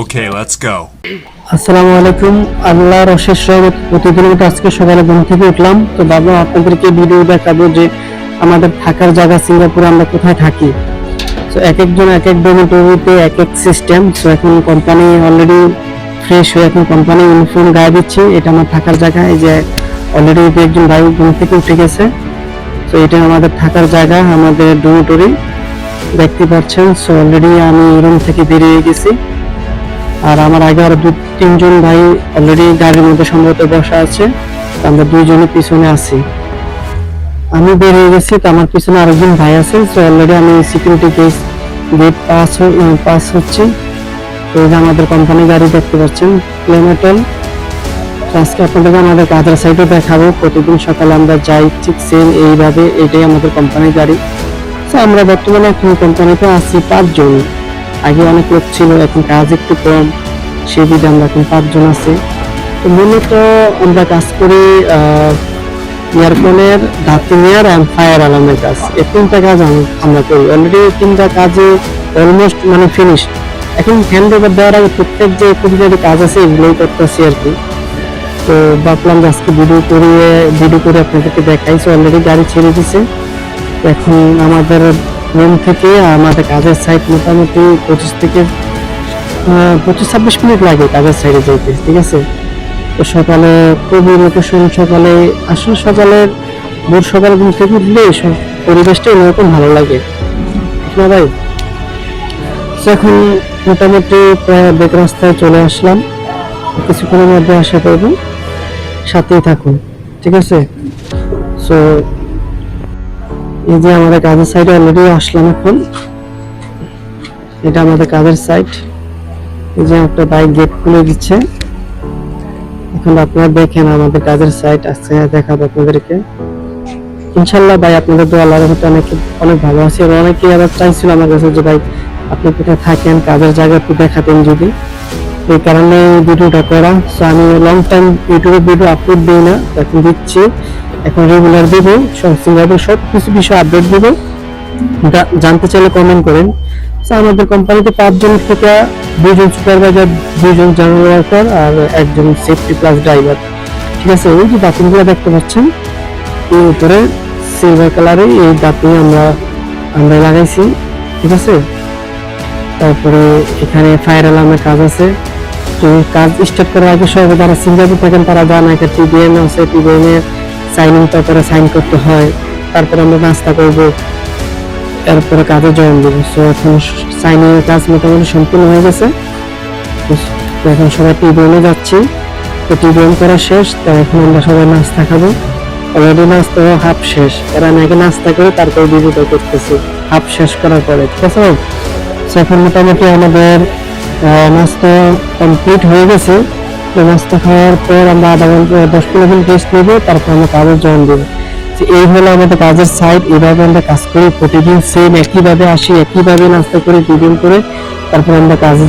Okay let's go আসসালামু আলাইকুম। আল্লাহর অশেষ রহমত, প্রতিদিনের আজকে সকালে ঘুম থেকে উঠলাম। তো বাবা আপনাদেরকে ভিডিও দেখাবো যে আমাদের থাকার জায়গা সিঙ্গাপুরে আমরা কোথায় থাকি। তো এক একজন এক এক ডমিটরিতে এক এক সিস্টেম তো এখন কোম্পানি অলরেডি ফ্রেশ হয়ে এখন কোম্পানি ইউনিফর্ম গায়ে দিচ্ছে। এটা আমার থাকার জায়গা। এই যে অলরেডি একজন ভাই ঘুম থেকে উঠে গেছে। তো এটা আমাদের থাকার জায়গা, আমাদের ডোমিটরি দেখতে পাচ্ছেন সো অলরেডি আমি রুম থেকে বেরিয়ে গেছি। আর আমার আগে আরও দু, তিনজন ভাই অলরেডি গাড়ির মধ্যে সম্ভবত বসা আছে আমরা দুইজনে পিছনে আছি। আমি বেরিয়ে গেছি, তো আমার পিছনে আরেকজন ভাই আছে তো অলরেডি আমি security gate gate pass pass হচ্ছে। তো আমাদের কোম্পানি গাড়ি দেখতে পাচ্ছেন প্লেমেটল আজকে আপনাদেরকে আমাদের কাজের সাইডে দেখাবো। প্রতিদিন সকালে আমরা যাই, ঠিক সেম এইভাবে এটাই আমাদের কোম্পানির গাড়ি। তো আমরা বর্তমানে এখন কোম্পানিতে আছি পাঁচজন। আগে অনেক লোক ছিল, এখন কাজ একটু কম। সেই বিধে আমরা এখন পাঁচজন আছি। তো মূলত আমরা কাজ করি ইয়ারফোনের ইয়ার অ্যান্ড ফায়ার অ্যালার্মের কাজ। এই তিনটা কাজ আম- আমরা করি। অলরেডি তিনটা কাজে অলমোস্ট মানে ফিনিশ এখন হ্যান্ড ওভার দেওয়ার আগে প্রত্যেক যে খুঁটিনাটি কাজ আছে, এগুলোই করতেছি আর কি। তো ভাবলাম আজকে ভিডিও করিয়ে ভিডিও করে আপনাদেরকে দেখাইছি অলরেডি গাড়ি ছেড়ে দিছে। এখন আমাদের রুম থেকে আমাদের কাজের সাইড মোটামুটি পঁচিশ থেকে পঁচিশ ছাব্বিশ মিনিট লাগে কাজের সাইডে যেতে, ঠিক আছে? তো সকালে খুবই লোকেশন সকালে আসলে সকালে ভোর সকালে ঘুম থেকে উঠলে সব পরিবেশটা এরকম ভালো লাগে। না ভাই? এখন মোটামুটি প্রায় বেক রাস্তায় চলে আসলাম। কিছুক্ষণের মধ্যে আশা করব। সাথেই থাকুন, ঠিক আছে? সো এই যে আমাদের কাজের সাইডে অলরেডি আসলাম এখন। এটা আমাদের কাজের সাইড এই যে একটা বাইক গেট খুলে দিচ্ছে। এখন আপনারা দেখেন আমাদের কাজের সাইট আছে, দেখাবো আপনাদেরকে। ইনশাল্লাহ ভাই, আপনাদের তো আল্লাহর রহমতে অনেক অনেক ভালো আছি। এবং অনেকে আবার চাইছিল আমার কাছে যে ভাই, আপনি কোথায় থাকেন, কাজের জায়গা একটু দেখাতেন যদি। এই কারণে ভিডিওটা করা। সো আমি লং টাইম ইউটিউবে ভিডিও আপলোড দিই না এখন দিচ্ছি। এখন রেগুলার দেবো সিঙ্গাপুর সব কিছু বিষয়ে আপডেট দেবো। জানতে চাইলে কমেন্ট করেন। তো আমাদের কোম্পানিতে পাঁচজন থেকে দুজন সুপারভাইজার দুজন জেনারেল ওয়ার্কার আর একজন সেফটি প্লাস ড্রাইভার ঠিক আছে? ওই যে বাতিলগুলো দেখতে পাচ্ছেন, এর উপরে সিলভার কালারে এই বাতি আমরা আমরা লাগাইছি। ঠিক আছে? তারপরে এখানে ফায়ার অ্যালার্মের কাজ আছে। কাজ স্টার্ট করার আগে সবাই যারা সিঙ্গাপুর থাকেন, তারা জানা একটা টিবিএম আছে টিবিএম এর সাইনিং তারপরে সাইন করতে হয়। তারপরে আমরা নাস্তা করব। এরপরে কাজে জয়েন দেবো। সো এখন সাইনিং এর কাজ মোটামুটি সম্পূর্ণ হয়ে গেছে। এখন সবাই টিবিএমে যাচ্ছি। তো টিবিএম করা শেষ, তো এখন আমরা সবাই নাস্তা খাব। অলরেডি নাস্তা হাফ শেষ। এরা আমি আগে নাস্তা করে তারপরে ভিডিওটা করতেছি হাফ শেষ করার পরে, ঠিক আছে এখন মোটামুটি আমাদের নাস্তা কমপ্লিট হয়ে গেছে। তো নাস্তা খাওয়ার পর আমরা আধা ঘণ্টা, দশ পনেরো মিনিট রেস্ট নেব, তারপর আমরা কাজে জয়েন দেবো। এই হলো আমাদের কাজের সাইড এইভাবে আমরা কাজ করি, প্রতিদিন সেম একইভাবে আসি, একইভাবে নাস্তা করে, দুদিন করে, তারপর আমরা কাজে